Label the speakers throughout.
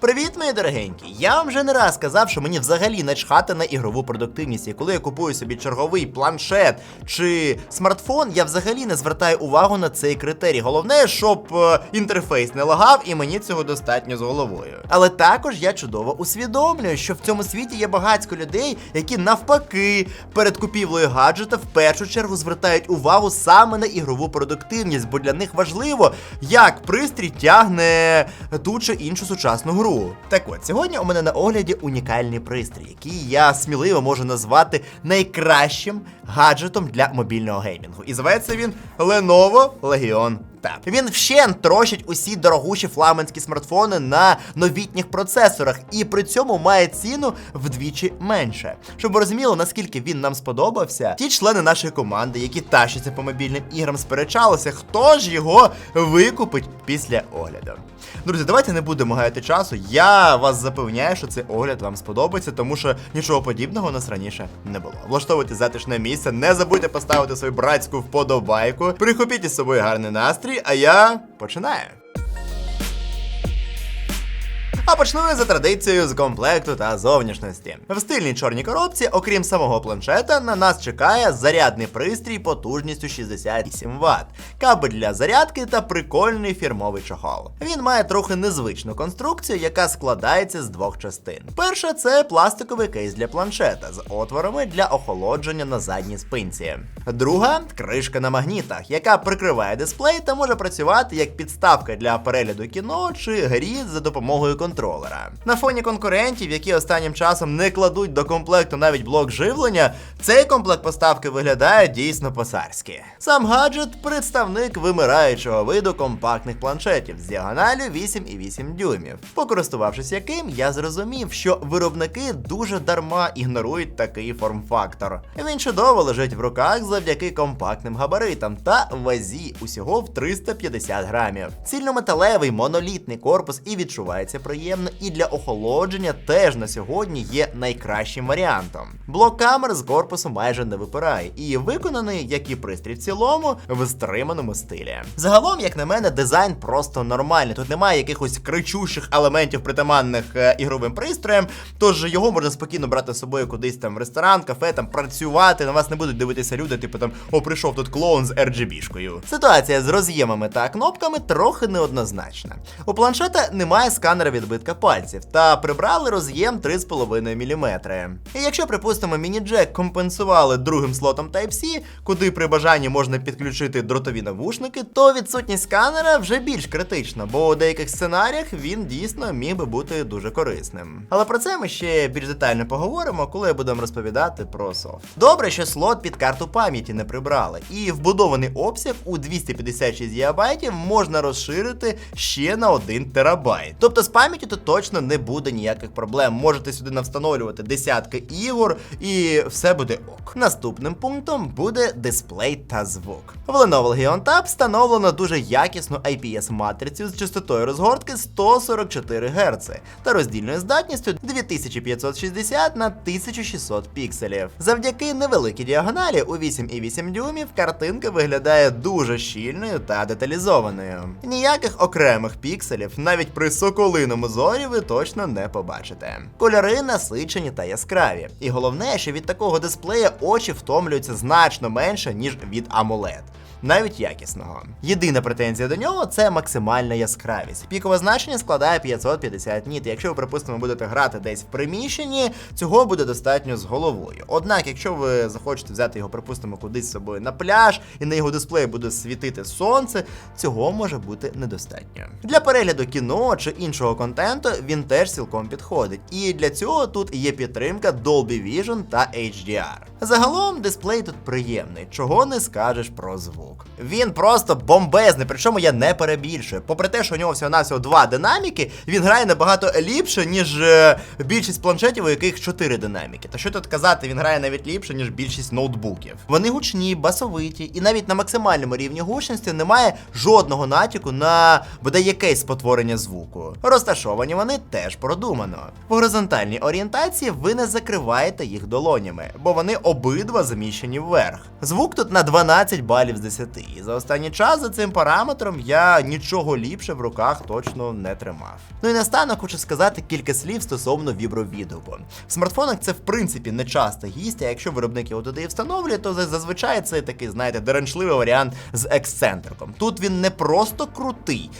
Speaker 1: Привіт, мої дорогенькі! Я вам вже не раз казав, що мені взагалі начхати на ігрову продуктивність. І коли я купую собі черговий планшет чи смартфон, я взагалі не звертаю увагу на цей критерій. Головне, щоб е, інтерфейс не лагав, і мені цього достатньо з головою. Але також я чудово усвідомлюю, що в цьому світі є багатько людей, які навпаки перед купівлею гаджета в першу чергу звертають увагу саме на ігрову продуктивність, бо для них важливо, як пристрій тягне ту чи іншу сучасну гру. Так от, сьогодні у мене на огляді унікальний пристрій, який я сміливо можу назвати найкращим гаджетом для мобільного геймінгу. І зветься він Lenovo Legion Tab. Він вщент трощить усі дорогущі флагманські смартфони на новітніх процесорах, і при цьому має ціну вдвічі менше. Щоб ви розуміли, наскільки він нам сподобався, ті члени нашої команди, які тащаться по мобільним іграм, сперечалися, хто ж його викупить після огляду. Друзі, давайте не будемо гаяти часу. Я вас запевняю, що цей огляд вам сподобається, тому що нічого подібного у нас раніше не було. Влаштовуйте затишне місце, не забудьте поставити свою братську вподобайку, прихопіть із собою гарний настрій, а я починаю. А почну за традицією з комплекту та зовнішності. В стильній чорній коробці, окрім самого планшета, на нас чекає зарядний пристрій потужністю 68 Вт, кабель для зарядки та прикольний фірмовий чохол. Він має трохи незвичну конструкцію, яка складається з двох частин. Перша це пластиковий кейс для планшета з отворами для охолодження на задній спинці. Друга кришка на магнітах, яка прикриває дисплей та може працювати як підставка для перегляду кіно чи грі за допомогою контролера. На фоні конкурентів, які останнім часом не кладуть до комплекту навіть блок живлення, цей комплект поставки виглядає дійсно по-царськи. Сам гаджет представник вимираючого виду компактних планшетів з діагоналю 8,8 дюймів. Покористувавшись яким, я зрозумів, що виробники дуже дарма ігнорують такий форм-фактор. Він чудово лежить в руках завдяки компактним габаритам та вазі усього в 350 грамів. Цільнометалевий монолітний корпус і відчувається приємно, і для охолодження теж на сьогодні є найкращим варіантом. Блок камер з корпусу майже не випирає і виконаний, як і пристрій в цілому, в стриманому стилі. Загалом, як на мене, дизайн просто нормальний. Тут немає якихось кричущих елементів притаманних е, ігровим пристроям, тож його можна спокійно брати з собою кудись там в ресторан, кафе, там працювати. На вас не будуть дивитися люди, типу там о, прийшов тут клоун з RGB-шкою. Ситуація з роз'ємами та кнопками трохи неоднозначна. У планшета немає сканера відбитка пальців та прибрали роз'єм 3,5 мм. І якщо, припустимо, міні-джек компенсували другим слотом Type-C, куди при бажанні можна підключити дротові навушники, то відсутність сканера вже більш критична, бо у деяких сценаріях він дійсно міг би бути дуже корисним. Але про це ми ще більш детально поговоримо, коли будемо розповідати про софт. Добре, що слот під карту пам'яті не прибрали, і вбудований обсяг у 256 ГБ можна розширити ще на 1 терабайт. Тобто з пам'яттю тут точно не буде ніяких проблем. Можете сюди навстановлювати десятки ігор, і все буде ок. Наступним пунктом буде дисплей та звук. В Lenovo Legion Tab встановлено дуже якісну IPS-матрицю з частотою розгортки 144 Гц та роздільною здатністю 2560 на 1600 пікселів. Завдяки невеликій діагоналі у 8,8 дюймів картинка виглядає дуже щільною та деталізованою. Ніяких окремих пікселів навіть при соколиному зорі ви точно не побачите. Кольори насичені та яскраві. І головне, що від такого дисплея очі втомлюються значно менше, ніж від AMOLED. Навіть якісного. Єдина претензія до нього це максимальна яскравість. Пікове значення складає 550 ніт. Якщо ви, припустимо, будете грати десь в приміщенні, цього буде достатньо з головою. Однак, якщо ви захочете взяти його, припустимо, кудись з собою на пляж, і на його дисплеї буде світити сонце, цього може бути недостатньо. Для перегляду кіно чи іншого контенту він теж цілком підходить. І для цього тут є підтримка Dolby Vision та HDR. Загалом дисплей тут приємний, чого не скажеш про звук. Він просто бомбезний, причому я не перебільшую. Попри те, що у нього всього навсього два динаміки, він грає набагато ліпше, ніж е, більшість планшетів, у яких чотири динаміки. Та що тут казати, він грає навіть ліпше, ніж більшість ноутбуків. Вони гучні, басовиті, і навіть на максимальному рівні гучності немає жодного натяку на бодай якесь спотворення звуку. Розташовані вони теж продумано. В горизонтальній орієнтації ви не закриваєте їх долонями, бо вони обидва заміщені вверх. Звук тут на 12 балів з 10. 10. І за останній час за цим параметром я нічого ліпше в руках точно не тримав. Ну і настанок хочу сказати кілька слів стосовно вібровідгуку. В смартфонах це в принципі не часто гість, якщо виробник його туди і встановлює, то зазвичай це такий, знаєте, деренчливий варіант з ексцентриком. Тут він не просто крутий.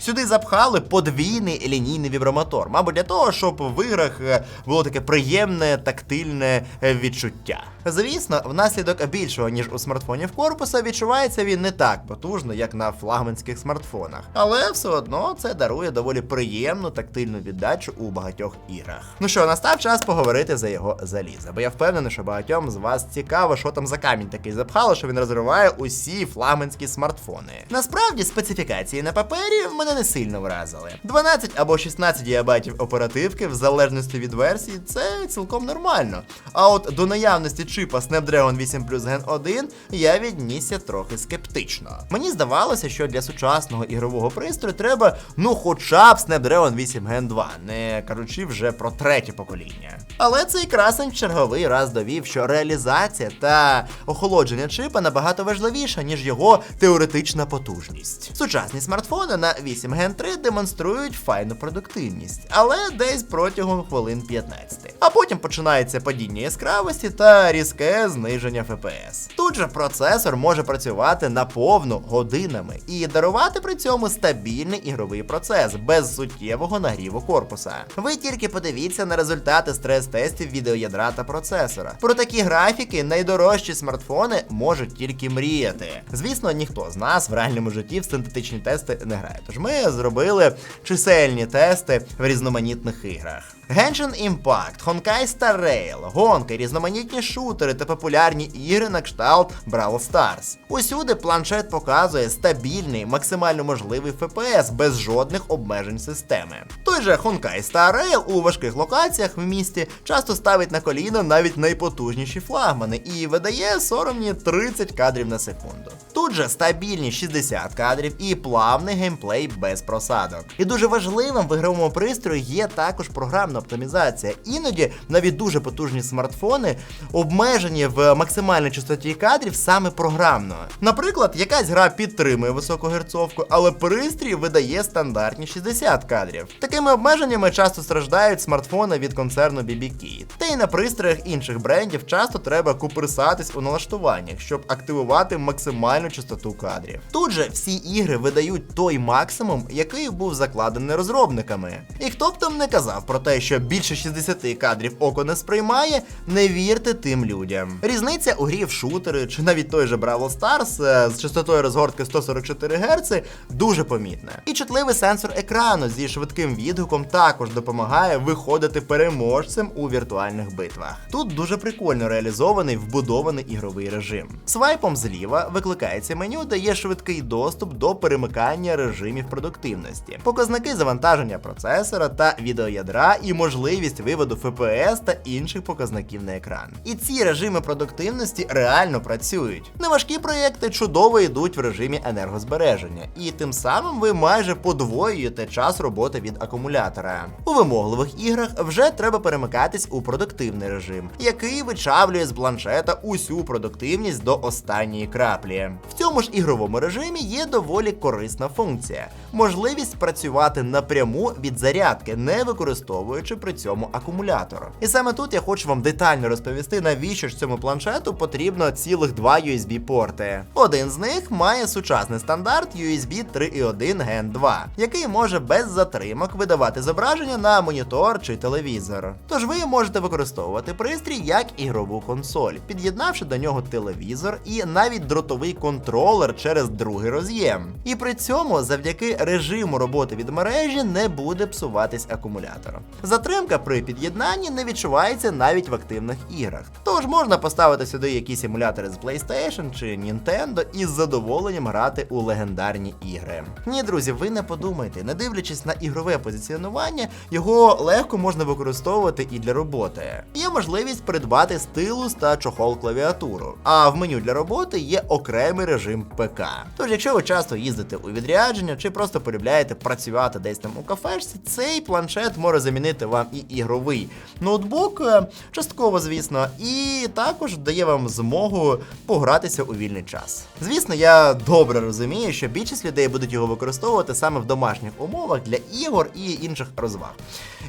Speaker 1: Сюди запхали подвійний лінійний вібромотор, мабуть, для того, щоб в іграх е, було таке приємне тактильне е, відчуття. Звісно, внаслідок більшого ніж у смартфонів корпуса відчувається він не так потужно, як на флагманських смартфонах, але все одно це дарує доволі приємну тактильну віддачу у багатьох іграх. Ну що, настав час поговорити за його залізо, бо я впевнений, що багатьом з вас цікаво, що там за камінь такий запхало, що він розриває усі флагманські смартфони. Насправді специфікації на папері мене не сильно вразили. 12 або 16 ГБ оперативки, в залежності від версії, це цілком нормально. А от до наявності чипа Snapdragon 8 Plus Gen 1 я віднісся трохи скептично. Мені здавалося, що для сучасного ігрового пристрою треба ну хоча б Snapdragon 8 Gen 2, не кажучи вже про третє покоління. Але цей красень черговий раз довів, що реалізація та охолодження чипа набагато важливіша, ніж його теоретична потужність. Сучасні смартфони на 8 Gen 3 демонструють файну продуктивність, але десь протягом хвилин 15. А потім починається падіння яскравості та різке зниження FPS. Тут же процесор може працювати наповну годинами і дарувати при цьому стабільний ігровий процес без суттєвого нагріву корпуса. Ви тільки подивіться на результати стрес-тестів відеоядра та процесора. Про такі графіки найдорожчі смартфони можуть тільки мріяти. Звісно, ніхто з нас в реальному житті в синтетичні тести не грає. Тож ми зробили чисельні тести в різноманітних іграх. Genshin Impact, Honkai Star Rail, гонки, різноманітні шутери та популярні ігри на кшталт Brawl Stars. Усюди планшет показує стабільний, максимально можливий FPS без жодних обмежень системи. Той же Honkai Star Rail у важких локаціях в місті часто ставить на коліна навіть найпотужніші флагмани і видає соромні 30 кадрів на секунду. Тут стабільні 60 кадрів і плавний геймплей без просадок. І дуже важливим в ігровому пристрої є також програмна оптимізація. Іноді навіть дуже потужні смартфони обмежені в максимальній частоті кадрів саме програмно. Наприклад, якась гра підтримує високу герцовку, але пристрій видає стандартні 60 кадрів. Такими обмеженнями часто страждають смартфони від концерну BBK. Та й на пристроях інших брендів часто треба куперсатись у налаштуваннях, щоб активувати максимальну частоту кадрів. Тут же всі ігри видають той максимум, який був закладений розробниками. І хто б там не казав про те, що більше 60 кадрів око не сприймає, не вірте тим людям. Різниця у грі в шутери чи навіть той же Brawl Stars е, з частотою розгортки 144 Гц дуже помітна. І чутливий сенсор екрану зі швидким відгуком також допомагає виходити переможцем у віртуальних битвах. Тут дуже прикольно реалізований вбудований ігровий режим. Свайпом зліва викликається меню, дає швидкий доступ до перемикання режимів продуктивності, показники завантаження процесора та відеоядра і можливість виводу FPS та інших показників на екран. І ці режими продуктивності реально працюють. Неважкі проєкти чудово йдуть в режимі енергозбереження, і тим самим ви майже подвоюєте час роботи від акумулятора. У вимогливих іграх вже треба перемикатись у продуктивний режим, який вичавлює з планшета усю продуктивність до останньої краплі. Цьому ж ігровому режимі є доволі корисна функція можливість працювати напряму від зарядки, не використовуючи при цьому акумулятор. І саме тут я хочу вам детально розповісти, навіщо ж цьому планшету потрібно цілих два USB-порти. Один з них має сучасний стандарт USB 3.1 Gen 2, який може без затримок видавати зображення на монітор чи телевізор. Тож ви можете використовувати пристрій як ігрову консоль, під'єднавши до нього телевізор і навіть дротовий контролер через другий роз'єм. І при цьому завдяки режиму роботи від мережі не буде псуватись акумулятор. Затримка при під'єднанні не відчувається навіть в активних іграх. Тож можна поставити сюди якісь емулятори з PlayStation чи Nintendo і з задоволенням грати у легендарні ігри. Ні, друзі, ви не подумайте, не дивлячись на ігрове позиціонування, його легко можна використовувати і для роботи. Є можливість придбати стилус та чохол клавіатуру. А в меню для роботи є окремий режим ПК. Тож, якщо ви часто їздите у відрядження чи просто полюбляєте працювати десь там у кафешці, цей планшет може замінити вам і ігровий ноутбук, е, частково, звісно, і також дає вам змогу погратися у вільний час. Звісно, я добре розумію, що більшість людей будуть його використовувати саме в домашніх умовах для ігор і інших розваг.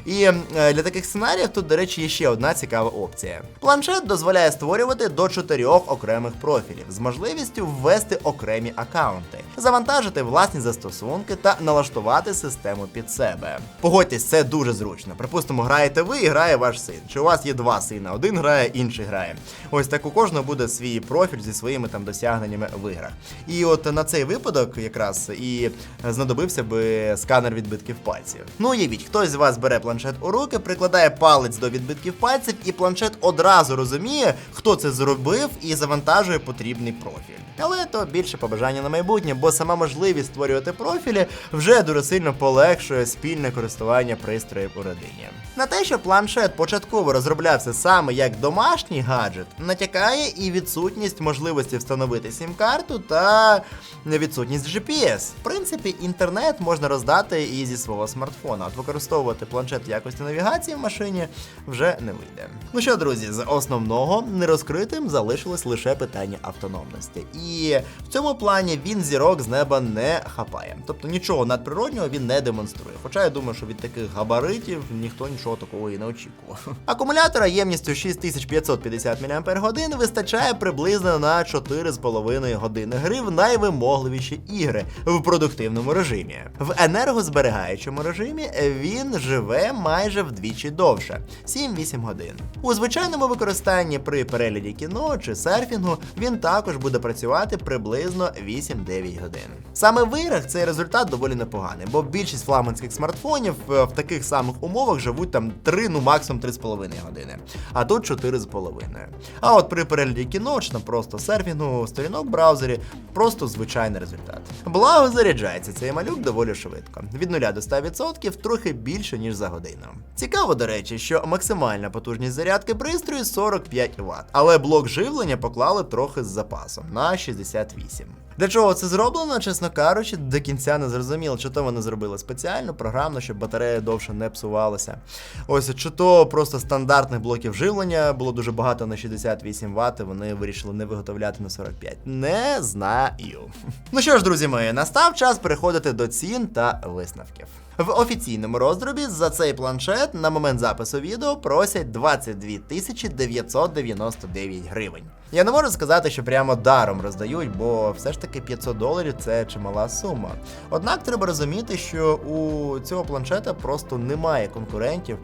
Speaker 1: І е, для таких сценаріїв тут, до речі, є ще одна цікава опція. Планшет дозволяє створювати до чотирьох окремих профілів з можливістю ввести окремі аккаунти, завантажити власні застосунки та налаштувати систему під себе. Погодьтесь, це дуже зручно. Припустимо, граєте ви і грає ваш син. Чи у вас є два сина? Один грає, інший грає. Ось так у кожного буде свій профіль зі своїми там досягненнями в іграх. І от на цей випадок якраз і знадобився би сканер відбитків пальців. Ну уявіть, хтось з вас бере планшет у руки, прикладає палець до відбитків пальців, і планшет одразу розуміє, хто це зробив, і завантажує потрібний профіль. Але то більше побажання на майбутнє, бо сама можливість створювати профілі вже дуже сильно полегшує спільне користування пристроїв у родині. На те, що планшет початково розроблявся саме як домашній гаджет, натякає і відсутність можливості встановити сім-карту та відсутність GPS. В принципі, інтернет можна роздати і зі свого смартфона. От використовувати планшет в якості навігації в машині вже не вийде. Ну що, друзі, з основного нерозкритим залишилось лише питання автономності. І в цьому плані він зірок з неба не хапає. Тобто нічого надприроднього він не демонструє. Хоча я думаю, що від таких габаритів ніхто нічого такого і не очікував. Акумулятора ємністю 6550 мАч вистачає приблизно на 4,5 години гри в найвимогливіші ігри в продуктивному режимі. В енергозберігаючому режимі він живе майже вдвічі довше 7-8 годин. У звичайному використанні при перегляді кіно чи серфінгу він також буде працювати приблизно 8-9 годин. Саме в іграх цей результат доволі непоганий, бо більшість флагманських смартфонів е, в таких самих умовах живуть там 3, ну максимум 3,5 години, а тут 4,5. А от при перегляді кіно чи там просто серфінгу, сторінок в браузері, просто звичайний результат. Благо заряджається цей малюк доволі швидко. Від 0 до 100% трохи більше, ніж за годину. Цікаво, до речі, що максимальна потужність зарядки пристрою 45 Вт, але блок живлення поклали трохи з запасом на 68. Для чого це зроблено, чесно кажучи, до кінця не зрозуміло, чи то вони зробили спеціально, програмно, щоб батарея довше не псувалася. Ось, чи то просто стандартних блоків живлення було дуже багато на 68 Вт, вони вирішили не виготовляти на 45. Не знаю. Ну що ж, друзі мої, настав час переходити до цін та висновків. В офіційному роздробі за цей планшет на момент запису відео просять 22 тисячі 999 гривень. Я не можу сказати, що прямо даром роздають, бо все ж таки 500 доларів це чимала сума. Однак треба розуміти, що у цього планшета просто немає конкурентів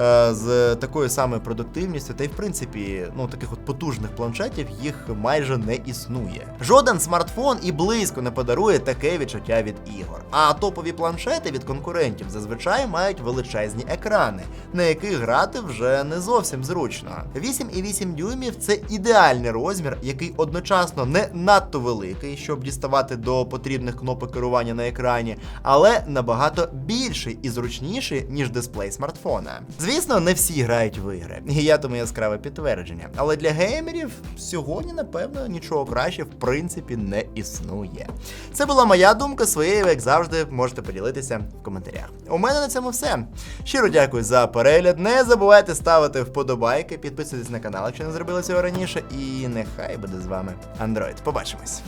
Speaker 1: е, з такою самою продуктивністю, та й в принципі, ну таких от потужних планшетів їх майже не існує. Жоден смартфон і близько не подарує таке відчуття від ігор. А топові планшети від конкурентів зазвичай мають величезні екрани, на яких грати вже не зовсім зручно. 8,8 дюймів це ідеальний розмір, який одночасно не надто великий, щоб діставати до потрібних кнопок керування на екрані, але набагато більший і зручніший, ніж дисплей смартфона. Звісно, не всі грають в ігри, і я тому яскраве підтвердження. Але для геймерів сьогодні, напевно, нічого краще в принципі не існує. Це була моя думка, своєю, як завжди, можете поділитися в коментарях. У мене на цьому все. Щиро дякую за перегляд. Не забувайте ставити вподобайки, підписуйтесь на канал, якщо не зробили цього раніше. І нехай буде з вами Android. Побачимось.